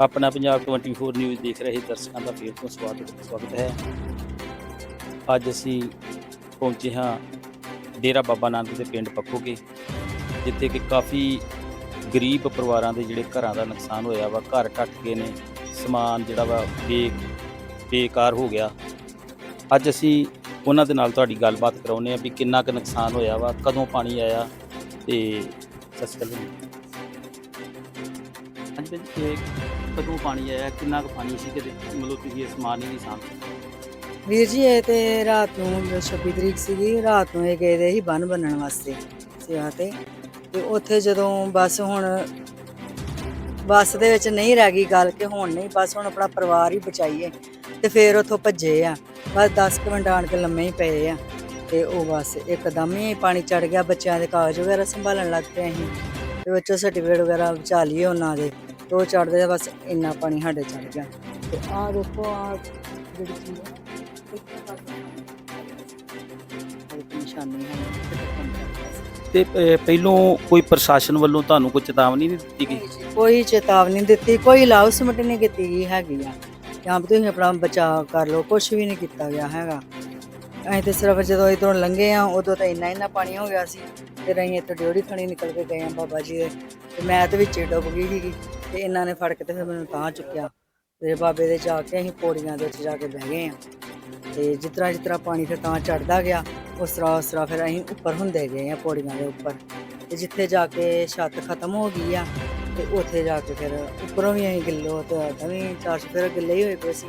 ਆਪਣਾ ਪੰਜਾਬ 24 ਨਿਊਜ਼ ਦੇਖ ਰਹੇ ਦਰਸ਼ਕਾਂ ਦਾ ਫੇਰ ਤੋਂ ਸਵਾਗਤ ਸਵਾਗਤ ਹੈ ਅੱਜ ਅਸੀਂ ਪਹੁੰਚੇ ਹਾਂ ਡੇਰਾ ਬਾਬਾ ਨਾਨਕ ਦੇ ਪਿੰਡ ਪੱਖੋਗੇ, ਜਿੱਥੇ ਕਿ ਕਾਫੀ ਗਰੀਬ ਪਰਿਵਾਰਾਂ ਦੇ ਜਿਹੜੇ ਘਰਾਂ ਦਾ ਨੁਕਸਾਨ ਹੋਇਆ ਵਾ, ਘਰ ਟੱਟ ਗਏ ਨੇ, ਸਮਾਨ ਜਿਹੜਾ ਵਾ ਬੇ ਬੇਕਾਰ ਹੋ ਗਿਆ ਅੱਜ ਅਸੀਂ ਉਹਨਾਂ ਦੇ ਨਾਲ ਤੁਹਾਡੀ ਗੱਲਬਾਤ ਕਰਾਉਨੇ ਆ ਵੀ ਕਿੰਨਾ ਕੁ ਨੁਕਸਾਨ ਹੋਇਆ ਵਾ, ਕਦੋਂ ਪਾਣੀ ਆਇਆ ਤੇ ਸਤਿ ਸ਼੍ਰੀ ਅਕਾਲ ਜੀ। ਹਾਂਜੀ ਭਾਜੀ ਇਹ ਕਦੋਂ ਪਾਣੀ ਆਇਆ, ਕਿੰਨਾ ਕੁ ਪਾਣੀ ਸੀ ਕਿਤੇ? ਮਤਲਬ ਤੁਸੀਂ ਇਹ ਸਮਾਨ ਨਹੀਂ ਸਾਂਭ ਵੀਰ ਜੀ, ਇਹ ਤੇ ਰਾਤ ਨੂੰ 26 ਤਰੀਕ ਸੀਗੀ, ਰਾਤ ਨੂੰ ਇਹ ਗਏ ਦੇ ਸੀ ਬੰਨ ਬੰਨਣ ਵਾਸਤੇ ਸਿਆ ਤੇ। ਤੇ ਉੱਥੇ ਜਦੋਂ ਬੱਸ ਹੁਣ, ਬੱਸ ਦੇ ਵਿੱਚ ਨਹੀਂ ਰਹਿ ਗਈ ਗੱਲ ਕਿ ਹੁਣ ਨਹੀਂ, ਬਸ ਹੁਣ ਆਪਣਾ ਪਰਿਵਾਰ ਹੀ ਬਚਾਈਏ ਤੇ ਫਿਰ ਉੱਥੋਂ ਭੱਜੇ ਆ। ਬਸ 10 ਕੁ ਮਿੰਟ ਆਣ ਕੇ ਲੰਮੇ ਹੀ ਪਏ ਆ ਤੇ ਉਹ ਬਸ ਇੱਕਦਮ ਹੀ ਪਾਣੀ ਚੜ ਗਿਆ, ਬੱਚਿਆਂ ਦੇ ਕਾਗਜ਼ ਵਗੈਰਾ ਸੰਭਾਲਣ ਲੱਗ ਪਏ ਅਸੀਂ। ਤੇ ਬੱਚੋ ਸਰਟੀਫਿਕੇਟ ਵਗੈਰਾ ਬਚਾ ਲਈਏ ਉਹਨਾਂ ਦੇ। ਉਹ ਚੜਦੇ ਬਸ ਇੰਨਾ ਪਾਣੀ ਸਾਡੇ ਚੜ ਗਿਆ। ਤੇ ਆਹ ਦੇਖੋ ਆ ਜਿਹੜੀ ਚੀਜ਼ ਹੈ ਨਿਸ਼ਾਨੀ। ਤੇ ਅਹ, ਪਹਿਲੋਂ ਕੋਈ ਪ੍ਰਸ਼ਾਸਨ ਵੱਲੋਂ ਤੁਹਾਨੂੰ ਕੋਈ ਚੇਤਾਵਨੀ ਨਹੀਂ ਦਿੱਤੀ ਗਈ? ਕੋਈ ਚੇਤਾਵਨੀ ਦਿੱਤੀ। ਕੋਈ ਲਾਉਸਮਟ ਨਹੀਂ ਕੀਤੀ ਗਈ ਹੈਗੀ ਆ। ਜਾਂ ਵੀ ਤੁਸੀਂ ਆਪਣਾ ਬਚਾਅ ਕਰ ਲਓ ਕੁਝ ਵੀ ਨਹੀਂ ਕੀਤਾ ਗਿਆ ਹੈਗਾ। ਅਸੀਂ ਤੇ ਸਿਰਫ ਜਦੋਂ ਇਧਰੋਂ ਲੰਘੇ ਆ ਉਦੋਂ ਤਾਂ ਇੰਨਾ ਇੰਨਾ ਪਾਣੀ ਹੋ ਗਿਆ ਸੀ। ਫਿਰ ਅਸੀਂ ਇੱਥੇ ਡਿਓੜੀ ਥਣੀ ਨਿਕਲ ਕੇ ਗਏ ਆ ਬਾਬਾ ਜੀ ਦੇ। ਤੇ ਮੈਂ ਤੇ ਵਿੱਚ ਹੀ ਡੁੱਬ ਗਈ ਸੀਗੀ। ਤੇ ਇਹਨਾਂ ਨੇ ਫੜ ਕੇ ਤੇ ਫਿਰ ਮੈਨੂੰ ਤਾਂ ਚੁੱਕਿਆ। ਫਿਰ ਬਾਬੇ ਦੇ ਜਾ ਕੇ ਅਸੀਂ ਪੌੜੀਆਂ ਦੇ ਵਿੱਚ ਜਾ ਕੇ ਬਹਿ ਗਏ ਆ ਤੇ ਜਿਸ ਤਰ੍ਹਾਂ ਪਾਣੀ ਫਿਰ ਤਾਂ ਚੜਦਾ ਗਿਆ ਉਸ ਤਰ੍ਹਾਂ ਉਸ ਤਰ੍ਹਾਂ ਫਿਰ ਅਸੀਂ ਉੱਪਰ ਹੁੰਦੇ ਗਏ ਆ ਪੌੜੀਆਂ ਦੇ ਉੱਪਰ। ਤੇ ਜਿੱਥੇ ਜਾ ਕੇ ਛੱਤ ਖਤਮ ਹੋ ਗਈ ਆ ਤੇ ਉੱਥੇ ਜਾ ਕੇ ਫਿਰ ਉੱਪਰੋਂ ਵੀ ਅਸੀਂ ਗਿੱਲੋ ਤੇ ਤਾਂ ਵੀ ਚਾਰ ਫਿਰ ਗਿੱਲੇ ਹੀ ਹੋਏ ਪਏ ਸੀ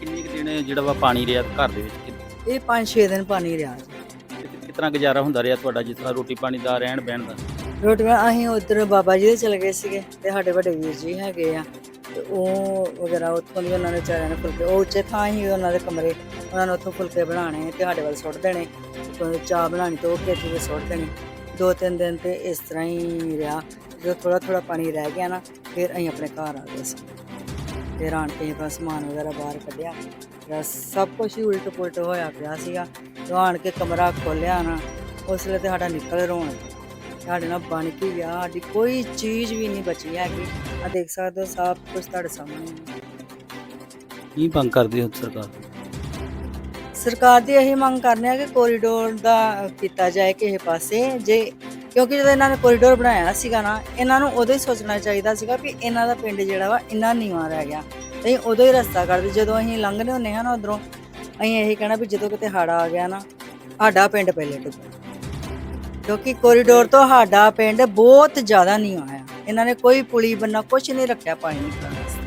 ਕਿੰਨੇ ਕੁ ਦਿਨ ਜਿਹੜਾ ਵਾ ਪਾਣੀ ਰਿਹਾ ਘਰ ਦੇ ਵਿੱਚ? ਇਹ 5-6 ਦਿਨ ਪਾਣੀ ਰਿਹਾ। ਜੀ ਕਿ- ਕਿਸ ਤਰ੍ਹਾਂ ਗੁਜ਼ਾਰਾ ਹੁੰਦਾ ਰਿਹਾ ਤੁਹਾਡਾ ਜਿਸ ਤਰ੍ਹਾਂ ਰੋਟੀ ਪਾਣੀ ਦਾ ਰਹਿਣ ਬਹਿਣ ਦਾ? ਰੋਟੀਆਂ ਅਸੀਂ ਉਧਰ ਬਾਬਾ ਜੀ ਦੇ ਚਲੇ ਗਏ ਸੀਗੇ ਤੇ ਸਾਡੇ ਵੱਡੇ ਵੀਰ ਜੀ ਹੈਗੇ ਆ। ਤੇ ਉਹ ਵਗੈਰਾ ਉੱਥੋਂ ਦੀ ਉਹਨਾਂ ਨੇ ਚਾਰਿਆਂ ਨੇ ਫੁਲਕੇ ਉਹ ਉੱਚੇ ਥਾਂ ਹੀ ਉਹਨਾਂ ਦੇ ਕਮਰੇ, ਉਹਨਾਂ ਨੇ ਉੱਥੋਂ ਫੁਲਕੇ ਬਣਾਉਣੇ ਤੇ ਸਾਡੇ ਵੱਲ ਸੁੱਟ ਦੇਣੇ। ਚਾਹ ਬਣਾਣੀ ਤੇ ਉਹ ਖੇਤੀ ਦੇ ਸੁੱਟ ਦੇਣੀ। ਦੋ ਤਿੰਨ ਦਿਨ ਤੇ ਇਸ ਤਰ੍ਹਾਂ ਹੀ ਰਿਹਾ। ਜਦੋਂ ਥੋੜਾ ਥੋੜਾ ਪਾਣੀ ਰਹਿ ਗਿਆ ਨਾ, ਫਿਰ ਅਸੀਂ ਆਪਣੇ ਘਰ ਆ ਗਏ ਸੀ। ਫਿਰ ਆਣ ਕੇ ਆਪਣਾ ਸਮਾਨ ਵਗੈਰਾ ਬਾਹਰ ਕੱਢਿਆ। ਜਿਹੜਾ ਸਭ ਕੁਝ ਹੀ ਉਲਟ ਪੁਲਟ ਹੋਇਆ ਪਿਆ ਸੀਗਾ। ਜਦੋਂ ਆਣ ਕੇ ਕਮਰਾ ਖੋਲਿਆ ਨਾ, ਉਸ ਵੇਲੇ ਤੇ ਸਾਡਾ ਨਿਕਲ ਰੋਣ ਸਾਡੇ ਨਾਲ ਬਣ ਕੇ ਗਿਆ ਸਾਡੀ ਕੋਈ ਚੀਜ਼ ਵੀ ਨਹੀਂ ਬਚੀ ਹੈਗੀ। ਆ ਦੇਖ ਸਕਦੇ ਹੋ ਸਭ ਕੁਝ ਤੁਹਾਡੇ ਸਾਹਮਣੇ। ਕੀ ਮੰਗ ਕਰਦੇ ਹੋ ਸਰਕਾਰ? ਸਰਕਾਰ ਦੀ ਇਹੀ ਮੰਗ ਕਰਨੇ ਆ ਕਿ ਕੋਰੀਡੋਰ ਦਾ ਕੀਤਾ ਜਾਏ ਕਿਸੇ ਪਾਸੇ। ਜੇ ਕਿਉਂਕਿ ਜਦੋਂ ਇਹਨਾਂ ਨੇ ਕੋਰੀਡੋਰ ਬਣਾਇਆ ਸੀਗਾ ਨਾ ਇਹਨਾਂ ਨੂੰ ਉਦੋਂ ਹੀ ਸੋਚਣਾ ਚਾਹੀਦਾ ਸੀਗਾ ਵੀ ਇਹਨਾਂ ਦਾ ਪਿੰਡ ਜਿਹੜਾ ਵਾ ਇੰਨਾ ਨੀਵਾਂ ਰਹਿ ਗਿਆ। ਤੇ ਅਸੀਂ ਉਦੋਂ ਹੀ ਰਸਤਾ ਕਰਦੇ ਜਦੋਂ ਅਸੀਂ ਲੰਘਦੇ ਹੁੰਨੇ ਹਾਂ ਨਾ ਉਧਰੋਂ ਅਸੀਂ ਇਹੀ ਕਹਿਣਾ ਵੀ ਜਦੋਂ ਕਿਤੇ ਹੜਾ ਆ ਗਿਆ ਨਾ ਸਾਡਾ ਪਿੰਡ ਪਹਿਲੇ ਡੁੱਬੇ ਕਿਉਂਕਿ ਕੋਰੀਡੋਰ ਤੋਂ ਸਾਡਾ ਪਿੰਡ ਬਹੁਤ ਜ਼ਿਆਦਾ ਨੀਵਾਂ ਆ ਇਹਨਾਂ ਨੇ ਕੋਈ ਪੁਲੀ ਬੰਨਾ ਕੁਝ ਨਹੀਂ ਰੱਖਿਆ ਪਾਣੀ ਨਿਕਲਣ ਵਾਸਤੇ।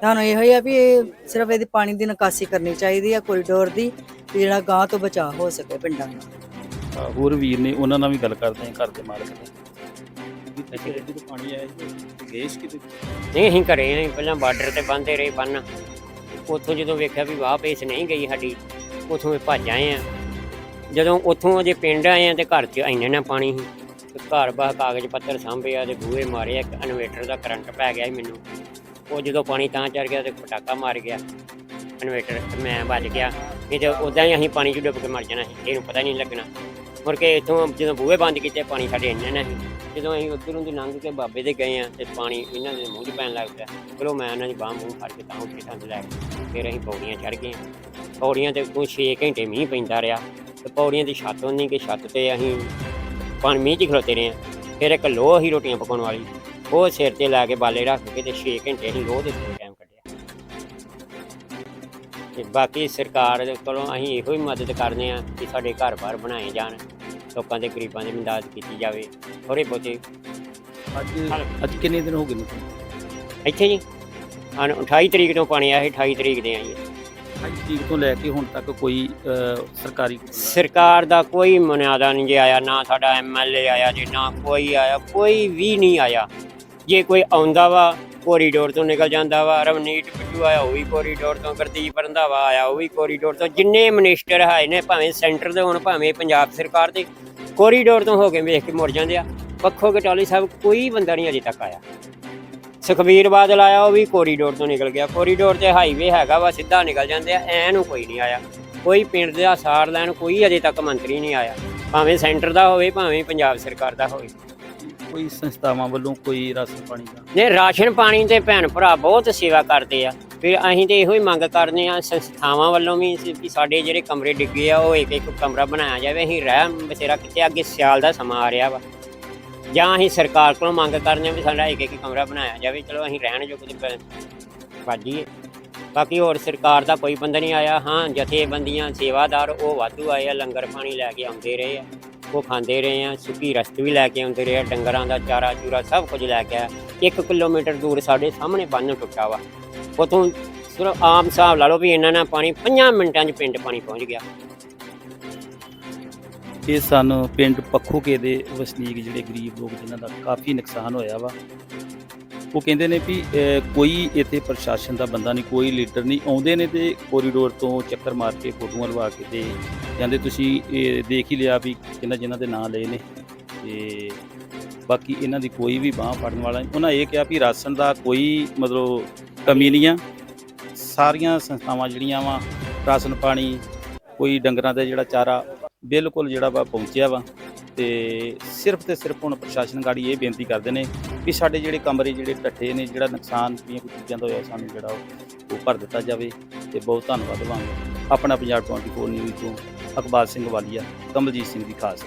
ਤੁਹਾਨੂੰ ਇਹੋ ਹੀ ਆ ਵੀ ਇਹ ਸਿਰਫ ਇਹਦੀ ਪਾਣੀ ਦੀ ਨਿਕਾਸੀ ਕਰਨੀ ਚਾਹੀਦੀ ਆ ਕੋਰੀਡੋਰ ਦੀ ਵੀ ਜਿਹੜਾ ਗਾਂ ਤੋਂ ਬਚਾਅ ਹੋ ਸਕੇ ਪਿੰਡਾਂ ਦਾ ਹੋਰ ਵੀਰ ਨੇ ਉਹਨਾਂ ਨਾਲ ਵੀ ਗੱਲ ਕਰਦੇ ਹਾਂ ਘਰ ਦੇ ਮਾਲਕ ਨੇ। ਜਦੋਂ ਪਾਣੀ ਆਇਆ ਕਿਤੇ? ਨਹੀਂ ਅਸੀਂ ਘਰੇ ਨਹੀਂ ਪਹਿਲਾਂ ਬਾਰਡਰ ਤੇ ਬੰਦੇ ਰਹੇ ਬੰਨ। ਉੱਥੋਂ ਜਦੋਂ ਵੇਖਿਆ ਵੀ ਵਾਹ ਪੇਸ ਨਹੀਂ ਗਈ ਸਾਡੀ ਉੱਥੋਂ ਵੀ ਭੱਜ ਆਏ ਆ। ਜਦੋਂ ਉੱਥੋਂ ਅਜੇ ਪਿੰਡ ਆਏ ਆ ਤੇ ਘਰ 'ਚ ਇੰਨੇ ਨਾ ਪਾਣੀ ਸੀ, ਤੇ ਘਰ ਬਾਹ ਕਾਗਜ਼ ਪੱਤਰ ਸਾਂਭਿਆ ਆ ਤੇ ਬੂਹੇ ਮਾਰੇ ਇੱਕ ਇਨਵੇਟਰ ਦਾ ਕਰੰਟ ਪੈ ਗਿਆ ਸੀ ਮੈਨੂੰ। ਉਹ ਜਦੋਂ ਪਾਣੀ ਤਾਂ ਚੜ ਗਿਆ ਤੇ ਪਟਾਕਾ ਮਾਰ ਗਿਆ ਇਨਵੇਟਰ ਮੈਂ ਵੱਜ ਗਿਆ। ਨਹੀਂ ਤੇ ਉਦਾਂ ਹੀ ਅਸੀਂ ਪਾਣੀ 'ਚ ਡੁੱਬ ਕੇ ਮਰ ਜਾਣਾ ਸੀ, ਇਹਨੂੰ ਪਤਾ ਨਹੀਂ ਲੱਗਣਾ। ਮੁੜ ਕੇ ਇੱਥੋਂ ਜਦੋਂ ਬੂਹੇ ਬੰਦ ਕੀਤੇ, ਪਾਣੀ ਸਾਡੇ ਇੰਨੇ ਨਾ ਸੀ। ਜਦੋਂ ਅਸੀਂ ਉੱਧਰੋਂ ਦੀ ਲੰਘ ਕੇ ਬਾਬੇ ਦੇ ਗਏ ਆ ਤੇ ਪਾਣੀ ਇਹਨਾਂ ਦੇ ਮੂੰਹ 'ਚ ਪੈਣ ਲੱਗ ਪਿਆ, ਚਲੋ ਮੈਂ ਇਹਨਾਂ ਦੀ ਬਾਂਹ ਮੂੰਹ ਫੜ ਕੇ ਤਾਂ ਉੱਥੇ ਥੱਲੇ ਲੈ ਕੇ, ਫਿਰ ਅਸੀਂ ਪੌੜੀਆਂ ਚੜ ਗਏ। ਪੌੜੀਆਂ ਤੇ ਕੋਈ 6 ਘੰਟੇ ਮੀਂਹ ਪੈਂਦਾ ਰਿਹਾ। ਤੇ ਪੌੜੀਆਂ ਦੀ ਛੱਤ ਹੁੰਦੀ ਕਿ ਛੱਤ ਤੇ ਅਸੀਂ ਪਾਣੀ ਮੀਂਹ 'ਚ ਹੀ ਖਲੋਤੇ ਰਹੇ ਆ ਫਿਰ ਇੱਕ ਲੋਹ ਹੀ ਰੋਟੀਆਂ ਪਕਾਉਣ ਵਾਲੀ ਉਹ ਸਿਰ ਤੇ ਲਾ ਕੇ ਬਾਲੇ ਰੱਖ ਕੇ ਤੇ 6 ਘੰਟੇ ਅਸੀਂ ਲੋਹ ਦੇ ਉੱਤੇ ਟਾਈਮ ਕੱਢਿਆ। ਤੇ ਬਾਕੀ ਸਰਕਾਰ ਦੇ ਕੋਲੋਂ ਅਸੀਂ ਇਹੋ ਹੀ ਮਦਦ ਕਰਦੇ ਆ ਕਿ ਸਾਡੇ ਘਰ-ਬਾਰ ਬਣਾਏ ਜਾਣ ਲੋਕਾਂ ਦੇ ਗਰੀਬਾਂ ਦੀ ਮਦਦ ਕੀਤੀ ਜਾਵੇ ਥੋੜੇ ਬਹੁਤੇ ਅੱਜ ਅੱਜ ਕਿੰਨੇ ਦਿਨ ਹੋ ਗਏ ਨੇ? ਇੱਥੇ ਜੀ ਹਨ 28 ਤਰੀਕ ਤੋਂ ਪਾਣੀ ਆਇਆ ਸੀ 28 ਤਰੀਕ ਦੇ ਆਈ ਅੱਜ ਤਰੀਕ ਤੋਂ ਲੈ ਕੇ ਹੁਣ ਤੱਕ ਕੋਈ ਅਹ, ਸਰਕਾਰੀ ਸਰਕਾਰ ਦਾ ਕੋਈ ਮਨਿਆਦਾ ਨਹੀਂ ਜੇ ਆਇਆ ਨਾ ਸਾਡਾ ਐਮਐਲਏ ਆਇਆ ਜੀ ਨਾ ਕੋਈ ਆਇਆ ਕੋਈ ਵੀ ਨਹੀਂ ਆਇਆ। ਜੇ ਕੋਈ ਆਉਂਦਾ ਵਾ ਕੋਰੀਡੋਰ ਤੋਂ ਨਿਕਲ ਜਾਂਦਾ ਵਾ ਰਵਨੀਤ ਬਿੱਟੂ ਆਇਆ ਉਹ ਵੀ ਕੋਰੀਡੋਰ ਤੋਂ ਗੁਰਦੀਪ ਰੰਧਾਵਾ ਆਇਆ ਉਹ ਵੀ ਕੋਰੀਡੋਰ ਤੋਂ ਜਿੰਨੇ ਮਿਨਿਸਟਰ ਆਏ ਨੇ ਭਾਵੇਂ ਸੈਂਟਰ ਦੇ ਹੋਣ ਭਾਵੇਂ ਪੰਜਾਬ ਸਰਕਾਰ ਦੇ ਕੋਰੀਡੋਰ ਤੋਂ ਹੋ ਕੇ ਵੇਖ ਕੇ ਮੁੜ ਜਾਂਦੇ ਆ। ਪੱਖੋ ਕਟਾਲੀ ਸਾਹਿਬ ਕੋਈ ਬੰਦਾ ਨਹੀਂ ਅਜੇ ਤੱਕ ਆਇਆ। ਸੁਖਬੀਰ ਬਾਦਲ ਆਇਆ ਉਹ ਵੀ ਕੋਰੀਡੋਰ ਤੋਂ ਨਿਕਲ ਗਿਆ। ਕੋਰੀਡੋਰ ਤੇ ਹਾਈਵੇ ਹੈਗਾ ਵਾ ਸਿੱਧਾ ਨਿਕਲ ਜਾਂਦੇ ਆ ਐ ਨੂੰ ਕੋਈ ਨਹੀਂ ਆਇਆ। ਕੋਈ ਪਿੰਡ ਦਾ ਸਾਰ ਲੈਣ ਕੋਈ ਅਜੇ ਤੱਕ ਮੰਤਰੀ ਨਹੀਂ ਆਇਆ। ਭਾਵੇਂ ਸੈਂਟਰ ਦਾ ਹੋਵੇ ਭਾਵੇਂ ਪੰਜਾਬ ਸਰਕਾਰ ਦਾ ਹੋਵੇ। ਕੋਈ ਸੰਸਥਾਵਾਂ ਵੱਲੋਂ ਕੋਈ ਰਾਸ਼ਨ ਪਾਣੀ ਦਾ? ਨੇ ਰਾਸ਼ਨ ਪਾਣੀ ਦੇ ਭੈਣ ਭਰਾ ਬਹੁਤ ਸੇਵਾ ਕਰਦੇ ਆ। ਫਿਰ ਅਸੀਂ ਤੇ ਇਹੋ ਹੀ ਮੰਗ ਕਰਦੇ ਆ ਸੰਸਥਾਵਾਂ ਵੱਲੋਂ ਵੀ ਕਿ ਸਾਡੇ ਜਿਹੜੇ ਕਮਰੇ ਡਿੱਗੇ ਆ ਉਹ ਇੱਕ ਇੱਕ ਕਮਰਾ ਬਣਾਇਆ ਜਾਵੇ। ਅਸੀਂ ਰਹਿ ਬਸੇਰਾ ਕਿਤੇ ਅੱਗੇ ਸਿਆਲ ਦਾ ਸਮਾਂ ਆ ਰਿਹਾ ਵਾ। ਜਾਂ ਅਸੀਂ ਸਰਕਾਰ ਕੋਲੋਂ ਮੰਗ ਕਰਦੇ ਆ ਵੀ ਸਾਡਾ ਇੱਕ ਇੱਕ ਕਮਰਾ ਬਣਾਇਆ ਜਾਵੇ, ਚਲੋ ਅਸੀਂ ਰਹਿਣ ਜੋ ਕਿਤੇ ਬਾਜੀਏ ਬਾਕੀ ਹੋਰ ਸਰਕਾਰ ਦਾ ਕੋਈ ਬੰਦਾ ਨਹੀਂ ਆਇਆ। ਹਾਂ, ਜਥੇਬੰਦੀਆਂ, ਸੇਵਾਦਾਰ, ਉਹ ਵਾਧੂ ਆਏ ਆ, ਲੰਗਰ ਪਾਣੀ ਲੈ ਕੇ ਆਉਂਦੇ ਰਹੇ ਆ। ਉਹ ਖਾਂਦੇ ਰਹੇ ਆ, ਸੁੱਕੀ ਰਸਤ ਵੀ ਲੈ ਕੇ ਆਉਂਦੇ ਰਹੇ ਆ, ਡੰਗਰਾਂ ਦਾ ਚਾਰਾ ਚੂਰਾ ਸਭ ਕੁਝ ਲੈ ਕੇ ਆ ਇੱਕ ਕਿਲੋਮੀਟਰ ਦੂਰ ਸਾਡੇ ਸਾਹਮਣੇ ਬੰਨ ਟੁੱਟਾ ਵਾ। ਉਥੋਂ ਸਿਰਫ ਆਮ ਹਿਸਾਬ ਲਾ ਲਓ ਵੀ ਇਹਨਾਂ ਨਾਲ ਪਾਣੀ 5 ਮਿੰਟਾਂ 'ਚ ਪਿੰਡ ਪਾਣੀ ਪਹੁੰਚ ਗਿਆ। ਇਹ ਸਨ ਪਿੰਡ ਪੱਖੋਕੇ ਦੇ ਵਸਨੀਕ ਜਿਹੜੇ ਗਰੀਬ ਲੋਕ ਜਿਨ੍ਹਾਂ ਦਾ ਕਾਫੀ ਨੁਕਸਾਨ ਹੋਇਆ ਵਾ। ਉਹ ਕਹਿੰਦੇ ਨੇ ਵੀ ਕੋਈ ਇੱਥੇ ਪ੍ਰਸ਼ਾਸਨ ਦਾ ਬੰਦਾ ਨਹੀਂ, ਕੋਈ ਲੀਡਰ ਨਹੀਂ, ਆਉਂਦੇ ਨੇ ਤੇ ਕੋਰੀਡੋਰ ਤੋਂ ਚੱਕਰ ਮਾਰ ਕੇ ਫੋਟੋਆਂ ਲਵਾ ਕੇ ਤੇ ਕਹਿੰਦੇ ਤੁਸੀਂ ਇਹ ਦੇਖ ਹੀ ਲਿਆ ਵੀ ਕਿੰਨਾ ਜਿਨ੍ਹਾਂ ਦੇ ਨਾਂ ਲਏ ਨੇ ਤੇ ਬਾਕੀ ਇਹਨਾਂ ਦੀ ਕੋਈ ਵੀ ਬਾਹ ਫੜਨ ਵਾਲਾ ਨਹੀਂ। ਉਹਨਾਂ ਇਹ ਕਿਹਾ ਵੀ ਰਾਸ਼ਨ ਦਾ ਕੋਈ ਮਤਲਬ ਕਮੀ ਨਹੀਂ ਆ। ਸਾਰੀਆਂ ਸੰਸਥਾਵਾਂ ਜਿਹੜੀਆਂ ਵਾ, ਰਾਸ਼ਨ ਪਾਣੀ, ਕੋਈ ਡੰਗਰਾਂ ਦਾ ਜਿਹੜਾ ਚਾਰਾ ਬਿਲਕੁਲ ਜਿਹੜਾ ਵਾ ਪਹੁੰਚਿਆ ਵਾ ਤੇ ਸਿਰਫ ਤੇ ਸਿਰਫ ਹੁਣ ਪ੍ਰਸ਼ਾਸਨ ਗਾੜੀ ਇਹ ਬੇਨਤੀ ਕਰਦੇ ਨੇ ਵੀ ਸਾਡੇ ਜਿਹੜੇ ਕਮਰੇ ਜਿਹੜੇ ਢੱਠੇ ਨੇ, ਜਿਹੜਾ ਨੁਕਸਾਨ ਦੀਆਂ ਕੋਈ ਚੀਜ਼ਾਂ ਦਾ ਹੋਇਆ, ਸਾਨੂੰ ਜਿਹੜਾ ਉਹ- ਭਰ ਦਿੱਤਾ ਜਾਵੇ ਤੇ ਬਹੁਤ ਧੰਨਵਾਦ ਵਾਂਗ ਆਪਣਾ ਪੰਜਾਬ 24 ਨਿਊਜ਼ ਤੋਂ ਅਕਬਾਲ ਸਿੰਘ ਵਾਲੀਆ, ਕਮਲਜੀਤ ਸਿੰਘ ਦੀ ਖਾਸ।